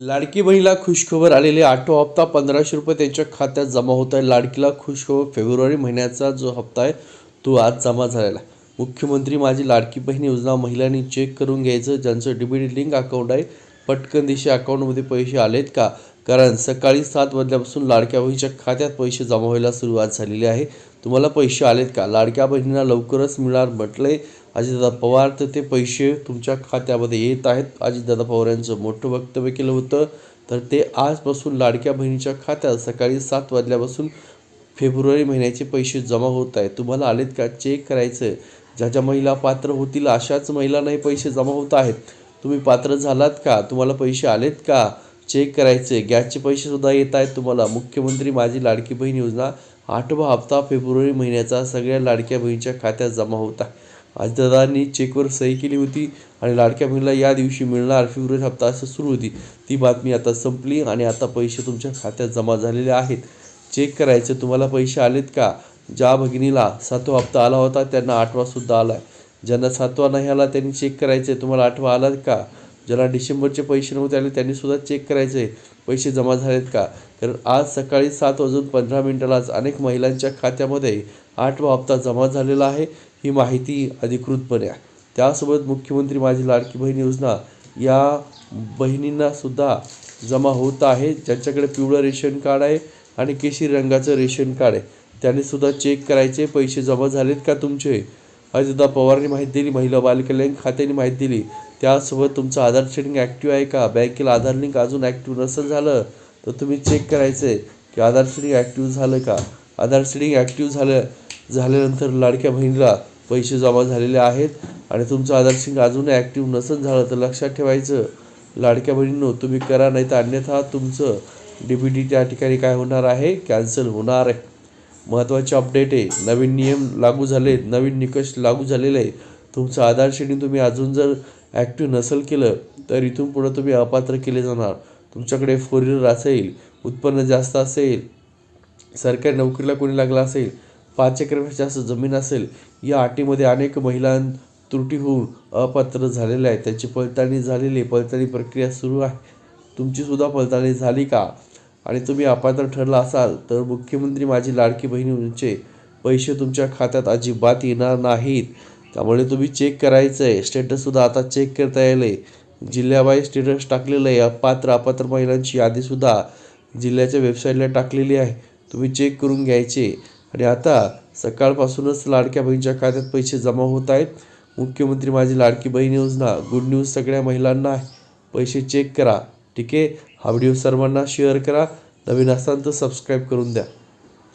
लाडकी बहिणीला खुशखबर आलेली आठवा हप्ता पंधराशे रुपये त्यांच्या खात्यात जमा होत आहे. लाडकीला खुशखबर फेब्रुवारी महिन्याचा जो हप्ता आहे तो आज जमा झालेला आहे. मुख्यमंत्री माझी लाडकी बहीण योजना महिलांनी चेक करून घ्यायचं ज्यांचं डीबीटी लिंक अकाउंट आहे पटकन दिशे अकाउंटमध्ये पैसे आलेत का? कारण सकाळी सात वाजल्यापासून लाडक्या बहिणीच्या खात्यात पैसे जमा व्हायला सुरुवात झालेली आहे. तुम्हाला पैसे आलेत का? लाडक्या बहिणींना लवकरच मिळणार म्हटले अजितदादा पवार तर ते पैसे तुमच्या खात्यामध्ये येत आहेत. अजितदादा पवार यांचं मोठं वक्तव्य केलं होतं. तर ते आजपासून लाडक्या बहिणीच्या खात्यात सकाळी सात वाजल्यापासून फेब्रुवारी महिन्याचे पैसे जमा होत आहेत. तुम्हाला आलेत का? चेक करायचं ज्या ज्या महिला पात्र होतील अशाच महिलांनाही पैसे जमा होत आहेत. तुम्ही पात्र झालात का? तुम्हाला पैसे आलेत का? चेक करायचे गॅसचे पैसे सुद्धा येत आहेत तुम्हाला. मुख्यमंत्री माझी लाडकी बहीण योजना आठवा हप्ता फेब्रुवारी महिन्याचा. सगळ्या लाडक्या बहिणीच्या खात्यात जमा होता. आजदादांनी चेकवर सही केली होती आणि लाडक्या बहिणीला या दिवशी मिळणार फेब्रुवारी हप्ता असं सुरू होती. ती बातमी आता संपली आणि आता पैसे तुमच्या खात्यात जमा झालेले आहेत. चेक करायचे तुम्हाला पैसे आलेत का? ज्या भगिनीला सातवा हप्ता आला होता त्यांना आठवा सुद्धा आला. आहे ज्यांना सातवा नाही आला त्यांनी चेक करायचे. तुम्हाला आठवा आलात का? ज्याला डिसेंबरचे पैसे नव्हते आले त्यांनी सुद्धा चेक करायचे पैसे जमा झालेत का? कारण आज सकाळी सात वाजून पंधरा मिनिटालाच अनेक महिलांच्या खात्यामध्ये आठवा हप्ता जमा झालेला आहे ही माहिती अधिकृतपणे. आहे त्यासोबत मुख्यमंत्री माझी लाडकी बहीण योजना या बहिणींनासुद्धा जमा होत आहे. ज्यांच्याकडे पिवळं रेशन कार्ड आहे आणि केशरी रंगाचं रेशन कार्ड आहे त्यांनी सुद्धा चेक करायचे. पैसे जमा झालेत का तुमचे? अजितदा पवारने माहिती दिली महिला बालकल्याण खात्याने माहिती दिली. त्यासोबत तुमचं आधार शेडिंग ॲक्टिव्ह आहे का? बँकेला आधार लिंक अजून ॲक्टिव्ह नसेल झालं तर तुम्ही चेक करायचं आहे की आधार शेडिंग ॲक्टिव्ह झालं का? आधार शेडिंग ॲक्टिव्ह झालं झाल्यानंतर लाडक्या बहिणीला पैसे जमा झालेले आहेत आणि तुमचं आधार शेडिंग अजून ॲक्टिव्ह नसेल झालं तर लक्षात ठेवायचं. लाडक्या बहिणींनो तुम्ही करा नाही तर अन्यथा तुमचं डी बी टी त्या ठिकाणी काय होणार आहे? कॅन्सल होणार आहे. महत्त्वाचे अपडेट आहे. नवीन नियम लागू झाले नवीन निकष लागू झालेले आहे. तुमचं आधार शेडिंग तुम्ही अजून जर ॲक्टिव्ह नसेल केलं तर इथून पुढं तुम्ही अपात्र केले जाणार. तुमच्याकडे फोर व्हीलर असेल उत्पन्न जास्त असेल सरकारी नोकरीला कोणी लागला असेल पाच एकरपेक्षा जास्त जमीन असेल या अटीमध्ये अनेक महिलां त्रुटी होऊन अपात्र झालेल्या आहेत. त्याची पडताळणी झालेली पडताळणी प्रक्रिया सुरू आहे. तुमचीसुद्धा पडताळणी झाली का? आणि तुम्ही अपात्र ठरला असाल तर मुख्यमंत्री माझी लाडकी बहिणीचे पैसे तुमच्या खात्यात अजिबात येणार नाहीत. त्यामुळे तुम्ही चेक करायचं आहे स्टेटससुद्धा आता चेक करता येईल जिल्ह्याबाई स्टेटस टाकलेलं आहे. अपात्र अपात्र महिलांची यादीसुद्धा जिल्ह्याच्या वेबसाईटला टाकलेली आहे. तुम्ही चेक करून घ्यायचे. आणि आता सकाळपासूनच लाडक्या बहिणीच्या खात्यात पैसे जमा होत आहेत. मुख्यमंत्री माझी लाडकी बहीण योजना गुड न्यूज सगळ्या महिलांना आहे. पैसे चेक करा. ठीक आहे? हा व्हिडिओ सर्वांना शेअर करा. नवीन असाल तर सबस्क्राईब करून द्या.